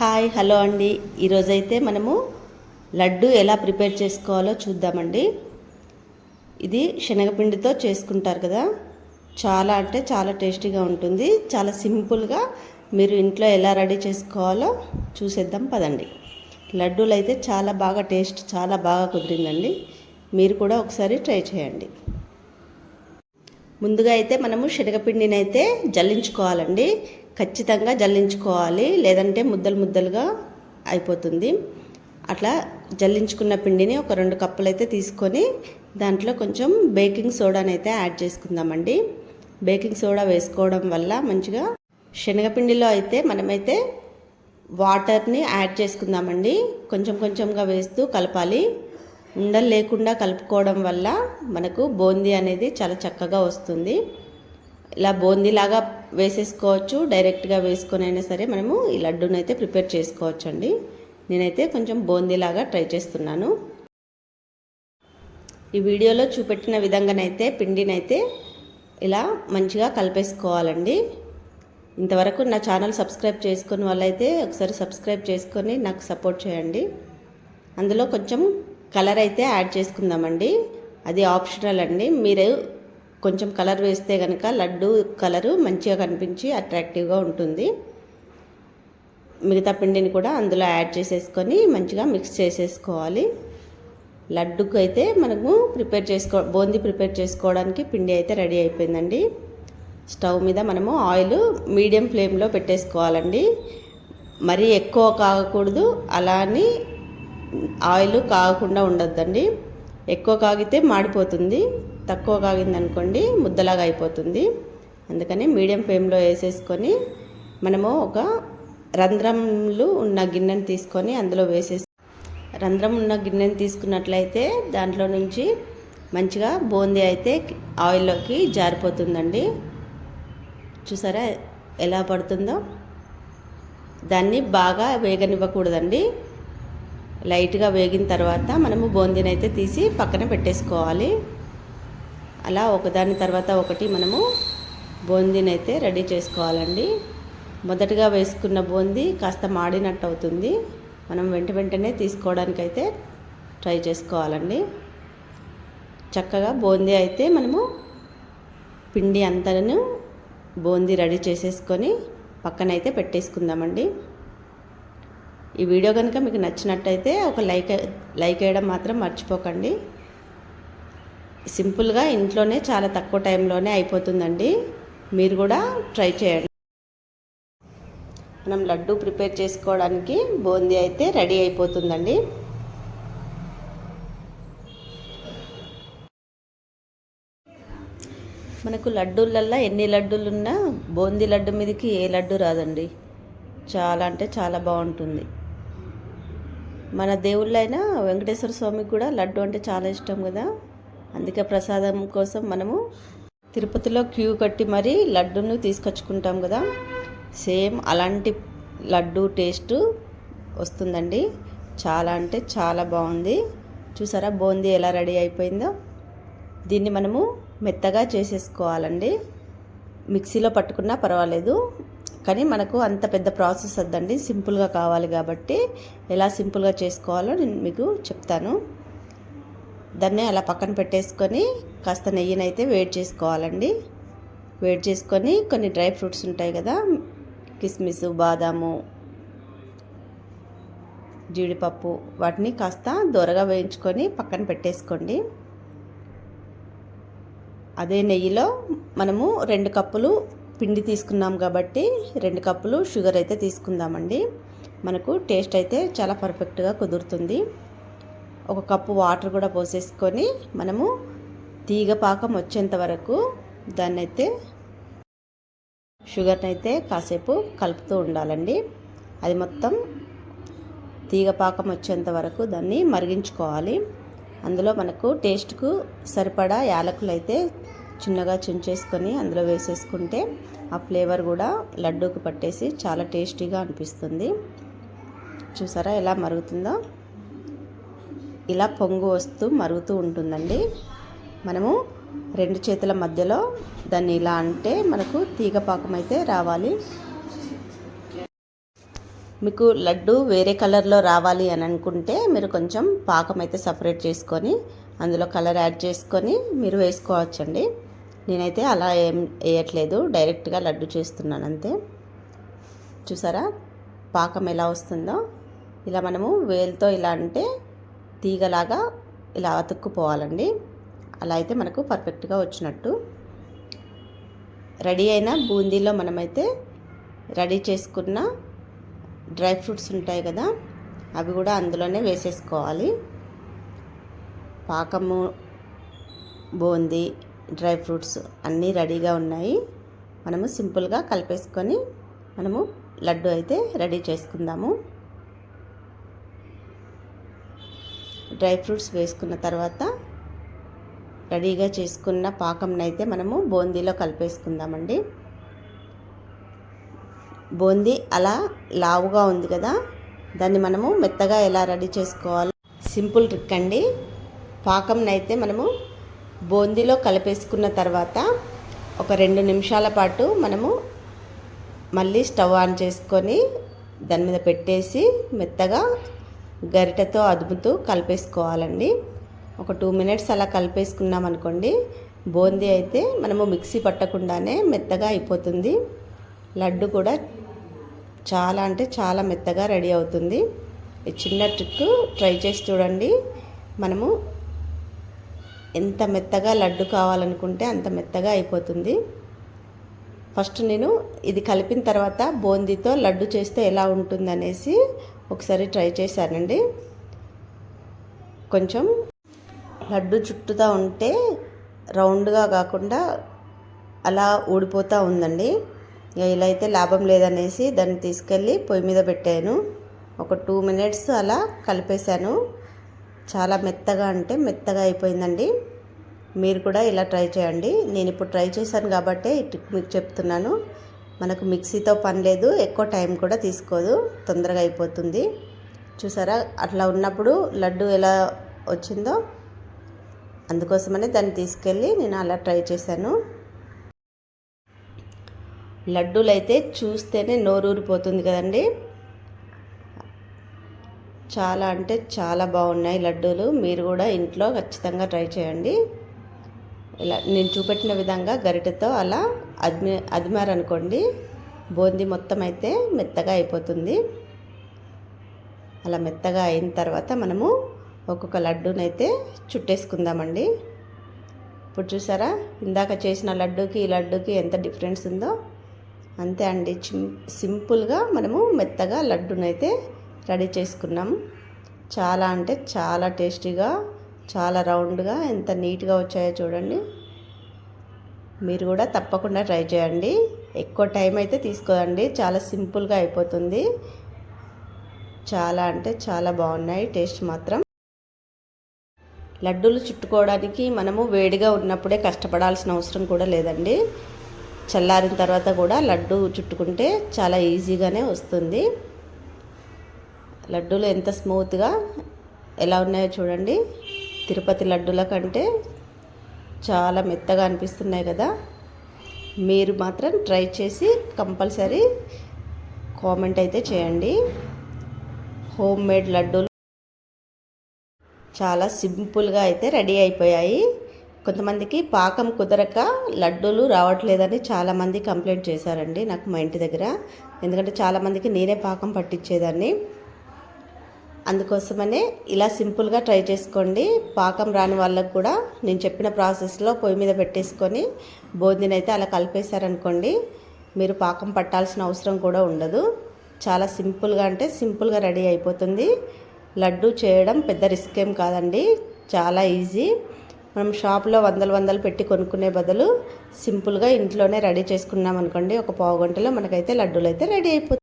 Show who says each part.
Speaker 1: Hi hello అండి. ఈరోజైతే మనము లడ్డు ఎలా ప్రిపేర్ చేసుకోవాలో చూద్దామండి. ఇది శనగపిండితో చేసుకుంటారు కదా. చాలా అంటే చాలా టేస్టీగా ఉంటుంది. చాలా సింపుల్గా మీరు ఇంట్లో ఎలా రెడీ చేసుకోవాలో చూసేద్దాం పదండి. లడ్డూలు అయితే చాలా బాగా టేస్ట్ చాలా బాగా కుదిరిందండి. మీరు కూడా ఒకసారి ట్రై చేయండి. ముందుగా అయితే మనము శనగపిండిని అయితే జల్లించుకోవాలండి. ఖచ్చితంగా జల్లించుకోవాలి లేదంటే ముద్దలు ముద్దలుగా అయిపోతుంది. అట్లా జల్లించుకున్న పిండిని ఒక రెండు కప్పులు అయితే తీసుకొని దాంట్లో కొంచెం బేకింగ్ సోడాని అయితే యాడ్ చేసుకుందామండి. బేకింగ్ సోడా వేసుకోవడం వల్ల మంచిగా శనగపిండిలో అయితే మనమైతే వాటర్ని యాడ్ చేసుకుందామండి. కొంచెం కొంచెంగా వేస్తూ కలపాలి. ఉండలు లేకుండా కలుపుకోవడం వల్ల మనకు బూందీ అనేది చాలా చక్కగా వస్తుంది. ఇలా బూందీలాగా వేసేసుకోవచ్చు డైరెక్ట్గా వేసుకొని అయినా సరే మనము ఈ లడ్డూని అయితే ప్రిపేర్ చేసుకోవచ్చు అండి నేనైతే కొంచెం బూందీలాగా ట్రై చేస్తున్నాను. ఈ వీడియోలో చూపెట్టిన విధంగానైతే పిండినైతే ఇలా మంచిగా కలిపేసుకోవాలండి. ఇంతవరకు నా ఛానల్ సబ్స్క్రైబ్ చేసుకుని వాళ్ళైతే ఒకసారి సబ్స్క్రైబ్ చేసుకొని నాకు సపోర్ట్ చేయండి. అందులో కొంచెం కలర్ అయితే యాడ్ చేసుకుందామండి. అది ఆప్షనల్ అండి. మీరు కొంచెం కలర్ వేస్తే కనుక లడ్డు కలరు మంచిగా కనిపించి అట్రాక్టివ్గా ఉంటుంది. మిగతా పిండిని కూడా అందులో యాడ్ చేసేసుకొని మంచిగా మిక్స్ చేసేసుకోవాలి. లడ్డుకు అయితే మనము ప్రిపేర్ చేసుకో బూందీ ప్రిపేర్ చేసుకోవడానికి పిండి అయితే రెడీ అయిపోయిందండి. స్టవ్ మీద మనము ఆయిల్ మీడియం ఫ్లేమ్లో పెట్టేసుకోవాలండి. మరీ ఎక్కువ కాగకూడదు. అలా అని ఆయిల్ కాగకుండా ఉండొద్దండి. ఎక్కువ కాగితే మాడిపోతుంది. తక్కువ కాగిందనుకోండి ముద్దలాగా అయిపోతుంది. అందుకని మీడియం ఫ్లేమ్లో వేసేసుకొని మనము ఒక రంధ్రంలు ఉన్న గిన్నెను తీసుకొని అందులో వేసేసి రంధ్రం ఉన్న గిన్నెను తీసుకున్నట్లయితే దాంట్లో నుంచి మంచిగా బూందీ అయితే ఆయిల్లోకి జారిపోతుందండి. చూసారా ఎలా పడుతుందో? దాన్ని బాగా వేగనివ్వకూడదండి. లైట్గా వేగిన తర్వాత మనము బూందీని అయితే తీసి పక్కన పెట్టేసుకోవాలి. అలా ఒకదాని తర్వాత ఒకటి మనము బూందీని అయితే రెడీ చేసుకోవాలండి. మొదటగా వేసుకున్న బూందీ కాస్త మాడినట్టు అవుతుంది మనం వెంట వెంటనే తీసుకోవడానికైతే ట్రై చేసుకోవాలండి. చక్కగా బూందీ అయితే మనము పిండి అంతను బూందీ రెడీ చేసేసుకొని పక్కనైతే పెట్టేసుకుందామండి. ఈ వీడియో కనుక మీకు నచ్చినట్టయితే ఒక లైక్ లైక్ వేయడం మాత్రం మర్చిపోకండి. సింపుల్గా ఇంట్లోనే చాలా తక్కువ టైంలోనే అయిపోతుందండి. మీరు కూడా ట్రై చేయండి. మనం లడ్డు ప్రిపేర్ చేసుకోవడానికి బూందీ అయితే రెడీ అయిపోతుందండి. మనకు లడ్డూలల్లో ఎన్ని లడ్డూలు ఉన్నా బూందీ లడ్డు మీదకి ఏ లడ్డు రాదండి. చాలా అంటే చాలా బాగుంటుంది. మన దేవుళ్ళైనా వెంకటేశ్వర స్వామికి కూడా లడ్డు అంటే చాలా ఇష్టం కదా. అందుకే ప్రసాదం కోసం మనము తిరుపతిలో క్యూ కట్టి మరీ లడ్డును తీసుకొచ్చుకుంటాం కదా. సేమ్ అలాంటి లడ్డు టేస్ట్ వస్తుందండి. చాలా అంటే చాలా బాగుంది. చూసారా? బూందీ ఎలా రెడీ అయిపోయిందో. దీన్ని మనము మెత్తగా చేసేసుకోవాలండి. మిక్సీలో పట్టుకున్నా పర్వాలేదు. కానీ మనకు అంత పెద్ద ప్రాసెస్ వద్దండి. సింపుల్గా కావాలి కాబట్టి ఎలా సింపుల్గా చేసుకోవాలో నేను మీకు చెప్తాను. దాన్ని అలా పక్కన పెట్టేసుకొని కాస్త నెయ్యినైతే వేడి చేసుకోవాలండి. వేడి చేసుకొని కొన్ని డ్రై ఫ్రూట్స్ ఉంటాయి కదా కిస్మిస్ బాదాము జీడిపప్పు వాటిని కాస్త దూరగా వేయించుకొని పక్కన పెట్టేసుకోండి. అదే నెయ్యిలో మనము రెండు కప్పులు పిండి తీసుకున్నాం కాబట్టి రెండు కప్పులు షుగర్ అయితే తీసుకుందామండి. మనకు టేస్ట్ అయితే చాలా పర్ఫెక్ట్గా కుదురుతుంది. ఒక కప్పు వాటర్ కూడా పోసేసుకొని మనము తీగ పాకం వచ్చేంత వరకు దాన్ని అయితే షుగర్ని అయితే కాసేపు కలుపుతూ ఉండాలండి. అది మొత్తం తీగ పాకం వచ్చేంత వరకు దాన్ని మరిగించుకోవాలి. అందులో మనకు టేస్ట్కు సరిపడా యాలకులు అయితే చిన్నగా చుంచేసుకొని అందులో వేసేసుకుంటే ఆ ఫ్లేవర్ కూడా లడ్డూకి పట్టేసి చాలా టేస్టీగా అనిపిస్తుంది. చూసారా ఎలా మరుగుతుందో? ఇలా పొంగు వస్తూ మరుగుతూ ఉంటుందండి. మనము రెండు చేతుల మధ్యలో దాన్ని ఇలా అంటే మనకు తీగ పాకం అయితే రావాలి. మీకు లడ్డు వేరే కలర్లో రావాలి అని అనుకుంటే మీరు కొంచెం పాకం అయితే సపరేట్ చేసుకొని అందులో కలర్ యాడ్ చేసుకొని మీరు వేసుకోవచ్చండి. నేనైతే అలా ఏం వేయట్లేదు. డైరెక్ట్గా లడ్డు చేస్తున్నాను అంతే. చూసారా? పాకం ఎలా వస్తుందో? ఇలా మనము వేలుతో ఇలా అంటే తీగలాగా ఇలా అతుక్కుపోవాలండి. అలా అయితే మనకు పర్ఫెక్ట్గా వచ్చినట్టు. రెడీ అయిన బూందీలో మనమైతే రెడీ చేసుకున్న డ్రై ఫ్రూట్స్ ఉంటాయి కదా అవి కూడా అందులోనే వేసేసుకోవాలి. పాకము బూందీ డ్రై ఫ్రూట్స్ అన్నీ రెడీగా ఉన్నాయి. మనము సింపుల్గా కలిపేసుకొని మనము లడ్డు అయితే రెడీ చేసుకుందాము. డ్రై ఫ్రూట్స్ వేసుకున్న తర్వాత రెడీగా చేసుకున్న పాకంనైతే మనము బూందీలో కలిపేసుకుందామండి. బూందీ అలా లావుగా ఉంది కదా దాన్ని మనము మెత్తగా ఎలా రెడీ చేసుకోవాలి? సింపుల్ ట్రిక్ అండి. పాకంనైతే మనము బూందీలో కలిపేసుకున్న తర్వాత ఒక రెండు నిమిషాల పాటు మనము మళ్ళీ స్టవ్ ఆన్ చేసుకొని దాని మీద పెట్టేసి మెత్తగా గరిటెతో అదుపుతూ కలిపేసుకోవాలండి. ఒక టూ మినిట్స్ అలా కలిపేసుకున్నాం అనుకోండి బూందీ అయితే మనము మిక్సీ పట్టకుండానే మెత్తగా అయిపోతుంది. లడ్డు కూడా చాలా అంటే చాలా మెత్తగా రెడీ అవుతుంది. ఈ చిన్న ట్రిక్ ట్రై చేసి చూడండి. మనము ఎంత మెత్తగా లడ్డు కావాలనుకుంటే అంత మెత్తగా అయిపోతుంది. ఫస్ట్ నేను ఇది కలిపిన తర్వాత బూందీతో లడ్డు చేస్తే ఎలా ఉంటుందనేసి ఒకసారి ట్రై చేశానండి. కొంచెం లడ్డు చుట్టుతా ఉంటే రౌండ్గా కాకుండా అలా ఊడిపోతూ ఉందండి. ఇలా అయితే లాభం లేదనేసి దాన్ని తీసుకెళ్ళి పొయ్యి మీద పెట్టాను. ఒక టూ మినిట్స్ అలా కలిపేశాను. చాలా మెత్తగా అంటే మెత్తగా అయిపోయిందండి. మీరు కూడా ఇలా ట్రై చేయండి. నేను ఇప్పుడు ట్రై చేశాను కాబట్టి ఈ మీకు చెప్తున్నాను. మనకు మిక్సీతో పని లేదు ఎక్కువ టైం కూడా తీసుకోదు తొందరగా అయిపోతుంది. చూసారా? అట్లా ఉన్నప్పుడు లడ్డు ఎలా వచ్చిందో అందుకోసమనే దాన్ని తీసుకెళ్ళి నేను అలా ట్రై చేశాను. లడ్డూలు అయితే చూస్తేనే నోరూరిపోతుంది కదండి. చాలా అంటే చాలా బాగున్నాయి లడ్డూలు. మీరు కూడా ఇంట్లో ఖచ్చితంగా ట్రై చేయండి. ఇలా నేను చూపెట్టిన విధంగా గరిటెతో అలా అదిమి అదిమారనుకోండి బూందీ మొత్తం అయితే మెత్తగా అయిపోతుంది. అలా మెత్తగా అయిన తర్వాత మనము ఒక్కొక్క లడ్డూనైతే చుట్టేసుకుందామండి. ఇప్పుడు చూసారా ఇందాక చేసిన లడ్డూకి ఈ లడ్డూకి ఎంత డిఫరెన్స్ ఉందో అంతే అండి. సింపుల్గా మనము మెత్తగా లడ్డూనైతే రెడీ చేసుకున్నాం. చాలా అంటే చాలా టేస్టీగా చాలా రౌండ్గా ఎంత నీట్గా వచ్చాయో చూడండి. మీరు కూడా తప్పకుండా ట్రై చేయండి. ఎక్కువ టైం అయితే తీసుకోదండి. చాలా సింపుల్గా అయిపోతుంది. చాలా అంటే చాలా బాగున్నాయి. టేస్ట్ మాత్రం. లడ్డూలు చుట్టుకోవడానికి మనము వేడిగా ఉన్నప్పుడే కష్టపడాల్సిన అవసరం కూడా లేదండి. చల్లారిన తర్వాత కూడా లడ్డు చుట్టుకుంటే చాలా ఈజీగానే వస్తుంది. లడ్డూలు ఎంత స్మూత్గా ఎలా ఉన్నాయో చూడండి. తిరుపతి లడ్డూల కంటే చాలా మెత్తగా అనిపిస్తున్నాయి కదా. మీరు మాత్రం ట్రై చేసి కంపల్సరీ కామెంట్ అయితే చేయండి. హోమ్ మేడ్ లడ్డూలు చాలా సింపుల్గా అయితే రెడీ అయిపోయాయి. కొంతమందికి పాకం కుదరక లడ్డూలు రావట్లేదని చాలామంది కంప్లైంట్ చేశారండి నాకు మా ఇంటి దగ్గర. ఎందుకంటే చాలామందికి నేనే పాకం పట్టించేదాన్ని. అందుకోసమనే ఇలా సింపుల్గా ట్రై చేసుకోండి. పాకం రాని వాళ్ళకు కూడా నేను చెప్పిన ప్రాసెస్లో పొయ్యి మీద పెట్టేసుకొని బూందీని అయితే అలా కలిపేశారనుకోండి మీరు పాకం పట్టాల్సిన అవసరం కూడా ఉండదు. చాలా సింపుల్గా అంటే సింపుల్గా రెడీ అయిపోతుంది. లడ్డు చేయడం పెద్ద రిస్క్ ఏం కాదండి చాలా ఈజీ. మనం షాప్లో వందలు వందలు పెట్టి కొనుక్కునే బదులు సింపుల్గా ఇంట్లోనే రెడీ చేసుకున్నాం అనుకోండి ఒక పావు గంటలో మనకైతే లడ్డూలు అయితే రెడీ అయిపోతుంది